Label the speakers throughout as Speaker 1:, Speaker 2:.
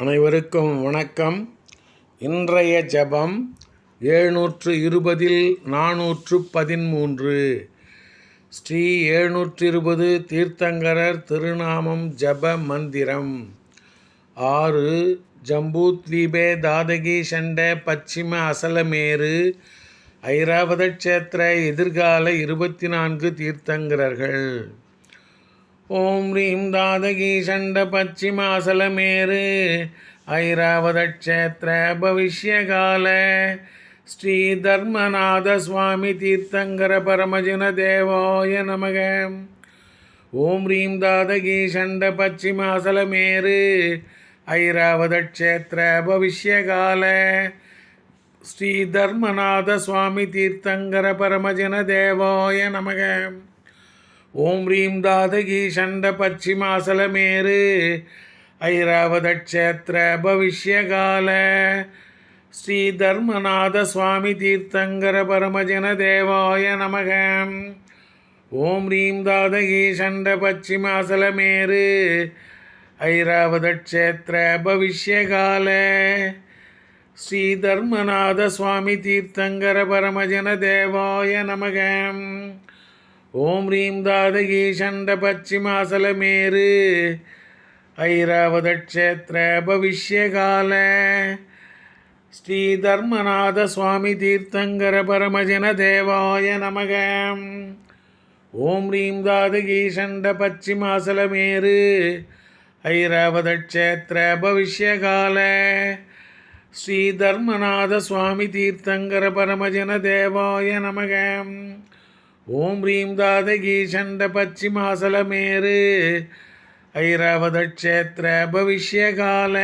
Speaker 1: அனைவருக்கும் வணக்கம். இன்றைய ஜெபம் எழுநூற்று இருபதில் நானூற்று பதிமூன்று ஸ்ரீ எழுநூற்று இருபது தீர்த்தங்கரர் திருநாமம் ஜப மந்திரம். ஆறு ஜம்பூத்வீபே தாதகி சண்ட பச்சிம அசலமேரு ஐராவத க்ஷேத்திர எதிர்கால இருபத்தி நான்கு தீர்த்தங்கரர்கள். ஓம் ரீம் தாதகி சண்ட பச்சிமாசலமேரு ஐராவதக்ஷேத்திர பவிஷ்யகால. ஸ்ரீ தர்மநாத சுவாமி தீர்த்தங்கர பரமஜன தேவாய நமக. ஓம் ரீம் தாதகி சண்ட பச்சிமாசலமேரு ஐராவதக்ஷேத்திர பவிஷ்யகால. ஸ்ரீ தர்மநாத சுவாமி தீர்த்தங்கர பரமஜன தேவாய நமக. ஓம் ரீம் தாதகி சண்ட பச்சிமாசலமேரு ஐராவத பவிஷ்யகால. ஸ்ரீ தர்மநாத சுவாமி தீர்த்தங்கர பரமஜன தேவாய நமக. ஓம் ரீம் தாதகி சண்ட பச்சிமாசலமேரு ஐராவத பவிஷ்யகால. ஸ்ரீ தர்மநாத சுவாமி தீர்த்தங்கர பரமஜன தேவாய நமகம் ஓம் ரீம் தாதகி சண்ட பச்சிமாசலமேரு ஐராவதக்ஷேத்திர பவிஷ்யகால ஸ்ரீ தர்மநாத சுவாமி தீர்த்தங்கர பரமஜன தேவாய நமக. ஓம் ரீம் தாதகி சண்ட பச்சிமாசலமேரு ஐராவதக்ஷேத்திர பவிஷ்யகால ஸ்ரீ தர்மநாத சுவாமி தீர்த்தங்கர பரமஜன தேவாய நமகம் ஓம் ரீம் தாதகி சண்ட பச்சிமாசலமேரு ஐராவத பவிஷ்யகால.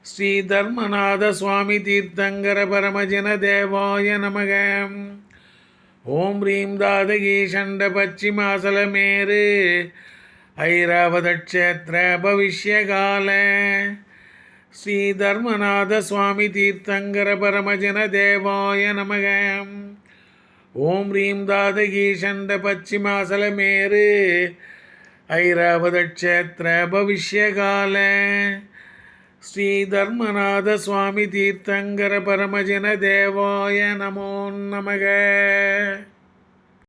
Speaker 1: ஸ்ரீ தர்மநாத சுவாமி தீர்த்தங்கர பரமஜன தேவாய நமக. ஓம் ரீம் தாதகி சண்ட பச்சிமாசலமேரு ஐராவத பவிஷ்யகால. ஸ்ரீ தர்மநாத சுவாமி தீர்த்தங்கர பரமஜன தேவாய நமகம் ஓம் ரீம் தாதகி சண்ட பச்சிமாசலமேரு ஐராவதக்ஷேத்திர பவிஷ்யகால. ஸ்ரீ தர்மநாத சுவாமி தீர்த்தங்கர பரமஜன தேவாய நமோ நமக.